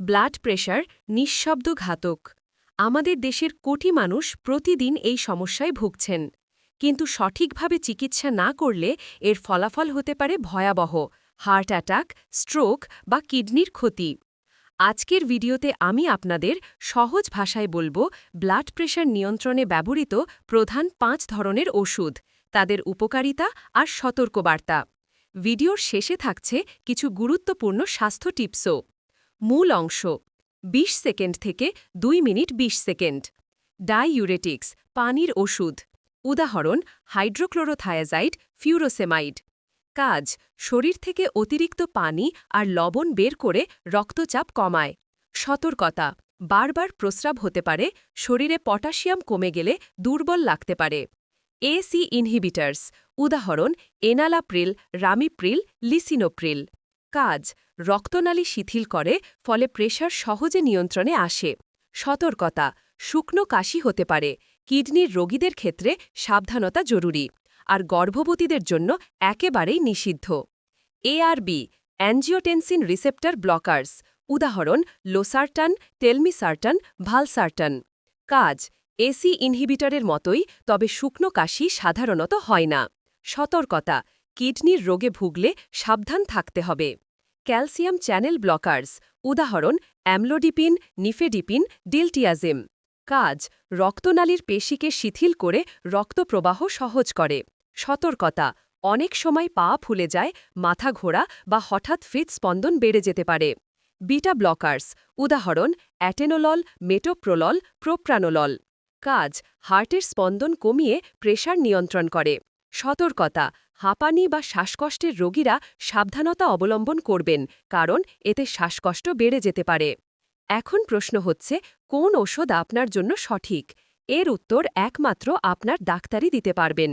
Blood pressure নিঃশব্দ ঘাতক আমাদের দেশের কোটি মানুষ প্রতিদিন এই সমস্যায় ভুগছেন। কিন্তু সঠিকভাবে চিকিৎসা না করলে এর ফলাফল হতে পারে ভয়াবহ হার্ট অ্যাটাক স্ট্রোক বা কিডনির ক্ষতি। আজকের ভিডিওতে আমি আপনাদের সহজ ভাষায় বলব ব্লাড প্রেশার নিয়ন্ত্রণে ব্যবহৃত প্রধান পাঁচ ধরনের ওষুধ, তাদের উপকারিতা আর সতর্কবার্তা। ভিডিওর শেষে থাকছে কিছু গুরুত্বপূর্ণ স্বাস্থ্য টিপসও। মূল অংশ ২০ সেকেন্ড থেকে দুই মিনিট ২০ সেকেন্ড। ডাইউরেটিক্স, পানির ওষুধ। উদাহরণ, হাইড্রোক্লোরোথায়াজাইড, ফিউরোসেমাইড। কাজ, শরীর থেকে অতিরিক্ত পানি আর লবণ বের করে রক্তচাপ কমায়। সতর্কতা, বারবার প্রস্রাব হতে পারে, শরীরে পটাশিয়াম কমে গেলে দুর্বল লাগতে পারে। এসি ইনহিবিটার্স, উদাহরণ, এনালাপ্রিল, রামিপ্রিল, লিসিনোপ্রিল। কাজ রক্তনালী শিথিল করে, ফলে প্রেশার সহজে নিয়ন্ত্রণে আসে। সতর্কতা, শুকনো কাশি হতে পারে, কিডনির রোগীদের ক্ষেত্রে সাবধানতা জরুরি, আর গর্ভবতীদের জন্য একেবারেই নিষিদ্ধ। এআরবি অ্যাঞ্জিওটেনসিন রিসেপ্টর ব্লকার্স, উদাহরণ, লোসার্টান, টেলমিসার্টান, ভালসার্টান। কাজ এসি ইনহিবিটরের মতোই, তবে শুকনো কাশি সাধারণত হয় না। সতর্কতা, কিডনির রোগে ভুগলে সাবধান থাকতে হবে। ক্যালসিয়াম চ্যানেল ব্লকার্স, উদাহরণ, অ্যামলোডিপিন, নিফেডিপিন, ডিলটিয়াজিম। কাজ, রক্তনালীর পেশিকে শিথিল করে রক্তপ্রবাহ সহজ করে। সতর্কতা, অনেক সময় পা ফুলে যায়, মাথা ঘোরা বা হঠাৎ হৃদস্পন্দন বেড়ে যেতে পারে। বিটা ব্লকার্স, উদাহরণ, অ্যাটেনোলল, মেটোপ্রোলল, প্রোপ্রানোলল। কাজ, হার্টের স্পন্দন কমিয়ে প্রেশার নিয়ন্ত্রণ করে। সতর্কতা হাঁপানি বা শ্বাসকষ্টের রোগীরা সাবধানতা অবলম্বন করবেন, কারণ এতে শ্বাসকষ্ট বেড়ে যেতে পারে। এখন প্রশ্ন হচ্ছে, কোন ওষুধ আপনার জন্য সঠিক? এর উত্তর একমাত্র আপনার ডাক্তারই দিতে পারবেন।